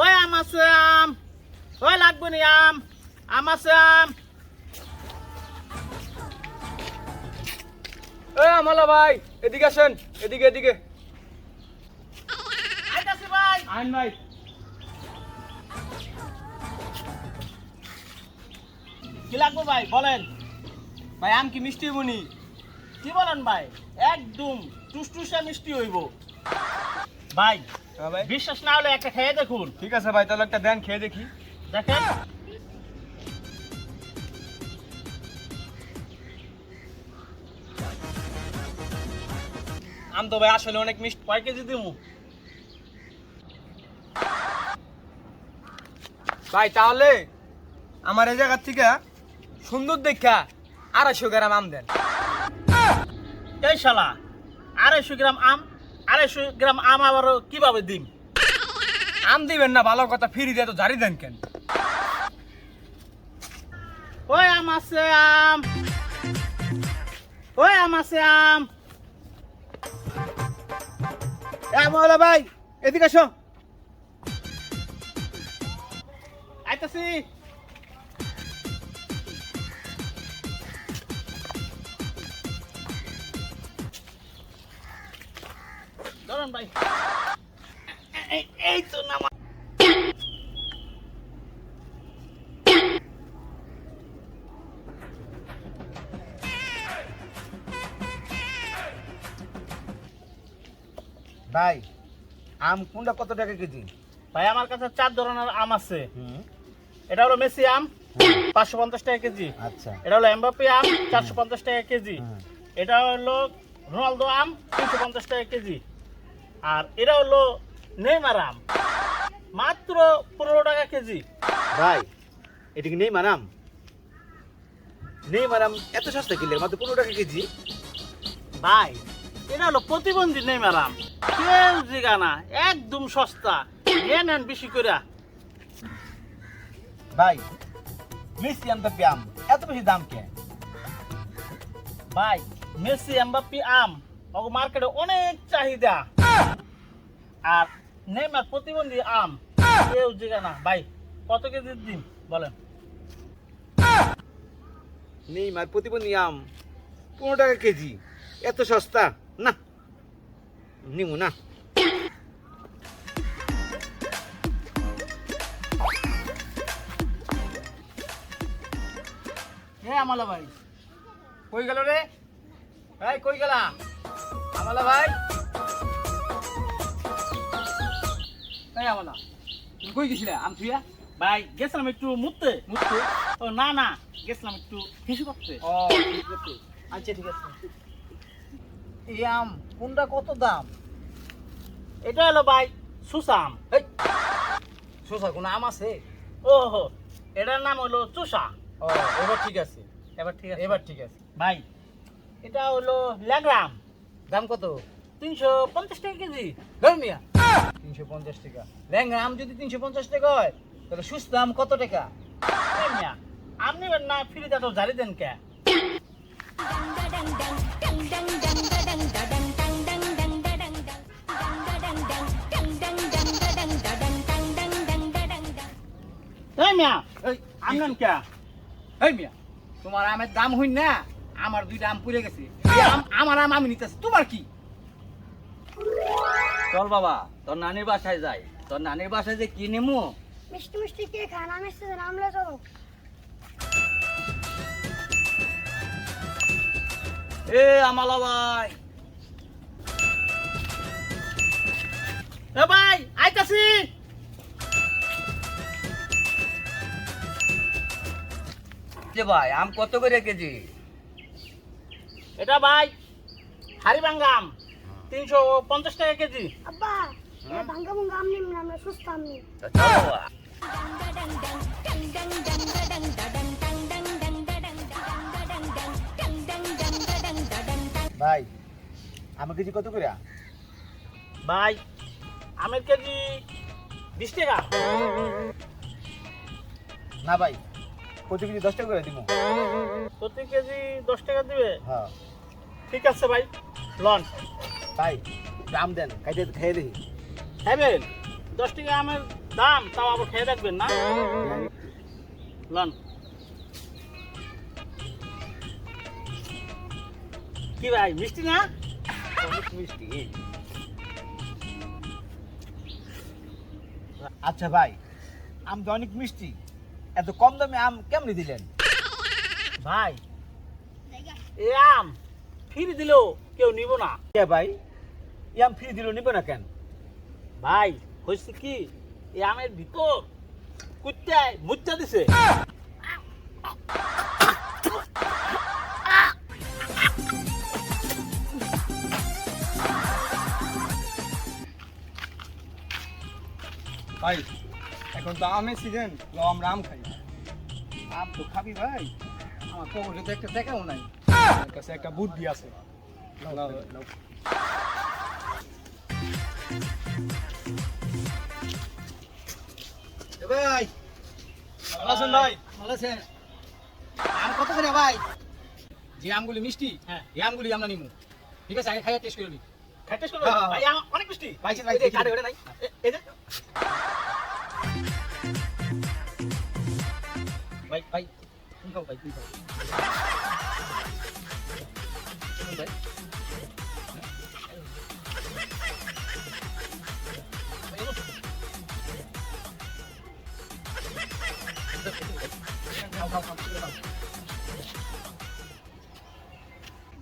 ওই আম আছে আম ওই লাগবে নি আম আম আছে আম এ আমালা ভাই এদিকে আসেন এদিকে এদিকে। আইতাছি ভাই। আইন ভাই। কি লাগবে ভাই বলেন। ভাই আম কি মিষ্টি বনি কি বলেন ভাই একদম টুসটুসা মিষ্টি হইব। ভাই হ্যাঁ ভাই। বিশ্বাস না হলে একটা খেয়ে দেখুন। ঠিক আছে ভাই তাহলে একটা দেন খেয়ে দেখি। দেখেন। আম তো ভাই আসলে অনেক মিষ্টি। কয় কেজি দিমু? ভাই তাহলে আমার এই জায়গার থেকে সুন্দর দেখা আড়াইশো গ্রাম আম দেন। এই শালা আড়াইশো গ্রাম আম আড়াইশো গ্রাম আম আবার কীভাবে দিম? আম দিবেন না, ভালো কথা, ফ্রি দিয়ে তো জারি দেন কেন? ওই আম আছে আম। ওই আম আছে আম। মহলা ভাই, এদিকে আসো আইতাছি। ভাই। এই তো নামা ভাই আম কোনটা কত টাকা কেজি? ভাই আমার কাছে চার ধরনের আম আছে। এটা হলো মেসি আম পাঁচশো পঞ্চাশ টাকা কেজি। আচ্ছা। এটা হলো এমবাপি আম চারশো পঞ্চাশ টাকা কেজি। এটা হলো রোনালদো আম তিনশো পঞ্চাশ টাকা কেজি। আর এটা হলো নেইমার আম। মাত্র পনেরো টাকা কেজি। ভাই এটা কি নেই মারাম নেই মারাম এত সস্তা কিনলে মাত্র পনেরো টাকা কেজি? ভাই এটা হলো প্রতিবন্ধী নেইমার আম। কেউ জিগা না একদম সস্তা। নিয়ে নেন বেশি করে। ভাই আম তো আম এত বেশি দাম কে? ভাই মেসি এমবাপি আম মার্কেটে অনেক চাহিদা। আর নেইমার প্রতিবন্ধী আম কেউ জিগা না। ভাই কত কেজি দিন বলেন। মার প্রতিবন্ধী আম পনেরো টাকা কেজি। এত সস্তা? না। নিমু না। হে আমালা ভাই। কই গেল রে? ভাই কই গেলা? আমালা ভাই। এই আমালা তুমি কই গেছিলে? আম থুইয়া ভাই গেছিলাম একটু মুততে মুততে ও না না গেছিলাম একটু হিসু করতে। ও আচ্ছা ঠিক আছে। এই আম কোনটা কত দাম? এটা হলো ভাই শোষা কোনো আম আছে? ওহো এটার নাম হলো চুষা। ও এবার ঠিক আছে। এবার ঠিক আছে। এবার ঠিক আছে। ভাই এটা হলো ল্যাগ্রাম দাম কত? তিনশো পঞ্চাশ টাকা কেজি। ধর্মিয়া তিনশো পঞ্চাশ টাকা। আম যদি তিনশো পঞ্চাশ টাকা হয়, তাহলে সুস্থ আম কত টাকা? না জারি দেন কে? তোমার আমের দাম হইন না, আমার দুইটা আম পুড়ে গেছে। আমার আম আমি নিতেছি, তোমার কি? চল বাবা তোর নানির বাসায় যাই। তোর নানির বাসায় যে কি নেমু? মিষ্টি মিষ্টি কে খান আমি নামলে চলো। এ আমালা ভাই। এ ভাই আইতাছি। যে ভাই আম কত করে কেজি? এটা ভাই হারিবাঙ্গাম তিনশো পঞ্চাশ টাকা কেজি। আব্বা ভাঙ্গা ভুঙ্গা আমনি আমরা সুস্থ আমনি। ভাই আমার কেজি কত করে? ভাই আমের কেজি বিশ টাকা। না ভাই প্রতি কেজি দশ টাকা করে দিব প্রতি কেজি দশ টাকা দিবে? হ্যাঁ। ঠিক আছে ভাই লন। ভাই দাম দেন খাইতে খেয়ে দেখি। খাইবেন দশ টাকা আমের দাম তাও আবার খেয়ে দেখবেন না? লন। কি ভাই মিষ্টি না? মিষ্টি। আচ্ছা ভাই আম তো অনেক মিষ্টি। এত কম দামে আম কেমনি দিলেন? ভাই এ আম ফিরে দিলেও কেউ নিব না। কে ভাই? ই আম ফ্রি দিল নিবে না কেন? ভাই হয়েছে কি এই আমের ভিতর কুত্তায় মুচ্চা দিছে। ভাই এখন তো আমের সিজন আমরা আম খাই। আম তো খাবি ভাই আমার পকেটে তো একটা টাকাও নাই। কাছে একটা বুদ্ধি আছে। ভাই ভাই আম কত করে ভাই যে আমগুলি মিষ্টি হ্যাঁ। এই আমগুলি আমরা নিমু ঠিক আছে আগে খাইয়া টেস্ট করে নি খাইতে শুরু হ্যাঁ, হ্যাঁ। ভাই অনেক মিষ্টি পাইছেন ভাই কাটে নাই ভাই ভাই তুমি ভাই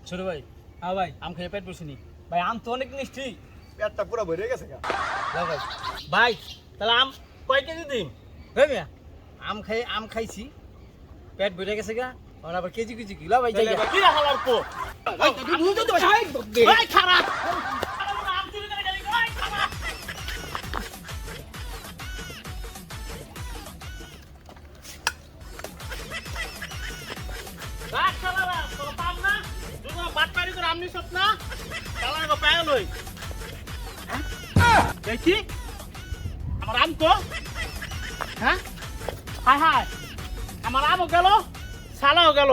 ছোট ভাই হ্যাঁ ভাই আম খেয়ে পেট বসিনি ভাই আম তো অনেক মিষ্টি। পেটটা পুরো ভরে গেছে গা। দাও ভাই। ভাই তাহলে আম কয় কেজি দিন হ্যাঁ মিয়া আম খাই আম খাইছি। পেট ভরে গেছে গা আবার কেজি কেজি কিলো ভাই যাই কি রাখাল আর কো ভাই তুমি ভাই ভাই খারাপ। বাটপারি করে আমনি সব গো পায়ে লই। হ্যাঁ? দেখি? আমার আম তো হ্যাঁ হায় হায় আমার আমও গেল সালাও গেল